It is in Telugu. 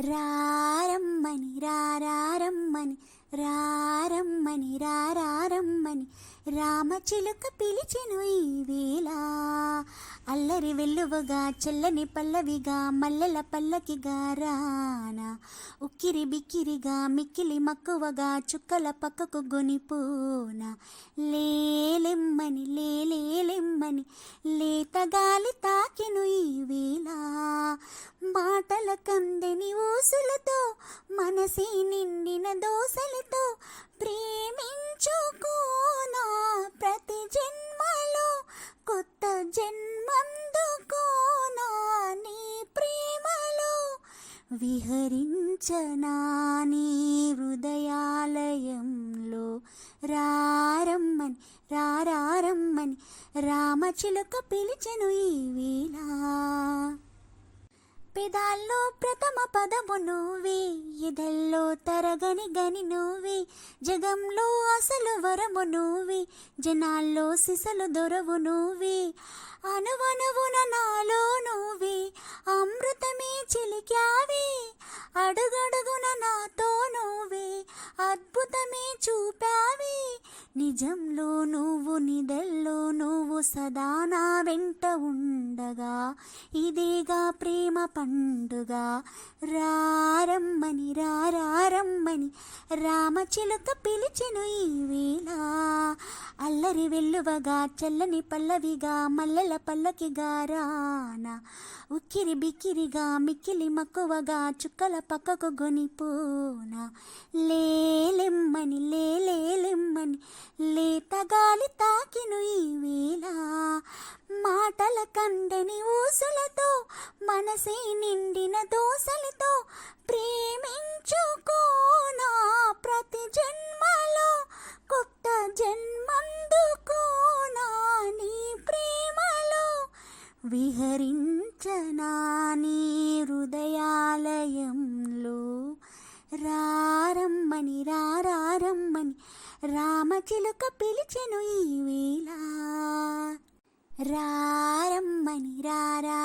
రారమ్మని రారమ్మని రారమ్మని రారమ్మని రామచిలుక పిలిచెను ఈ వేళ. అల్లరి వెల్లువగా చల్లని పల్లవిగా మల్లెల పల్లకిగా రానా. ఉక్కిరి బిక్కిరిగా మిక్కిలి మక్కువగా చుక్కల పక్కకు గొనిపోన. లేలెమ్మని లేలేలెమ్మని లేతగాలి తాకెను ఈ వేళ. మాటల కందని మనసే నిండిన దోసలతో ప్రేమించుకోనా ప్రతి జన్మలో కొత్త జన్మందుకోనా నీ ప్రేమలో విహరించనా. నీ హృదయాలయంలో రారమ్మని రారమ్మని రామచిలుక పిలిచెను ఈ వేళ. పెదాల్లో ప్రథమ పదము నువ్వే ఎదల్లో తరగని గని నువ్వే జగంలో అసలు వరము నువ్వే జనాల్లో సిసలు దొరవు నువ్వే అనువనువున నాలో నువ్వే అమృతమే చిలికావే అడుగడుగున నాతో నువ్వే అద్భుతమే చూపావే నిజంలో నువ్వు నిదల్ సదా నా వెంట ఉండగా ఇదేగా ప్రేమ పండుగ. రారమ్మని రారమ్మని రామచిలుక పిలిచెను ఈ వేళ. అల్లరి వెల్లువగా చల్లని పల్లవిగా మల్లెల పల్లకిగా రానా. ఉక్కిరి బిక్కిరిగా మిక్కిలి మక్కువగా చుక్కల పక్కకు గొనిపోనా. లేలెమ్మని లేలేలెమ్మని లేతగా తాకిను ఈ వేళ మాటల కందని ఊసులతో మనసే నిండిన దోసలతో ప్రేమించుకోనా ప్రతి జన్మలో కొత్త జన్మందుకోనా నీ ప్రేమలో. విహరించనా నీ రామచిలుక పిలిచెను ఈ వేళ. రారమ్మని రారా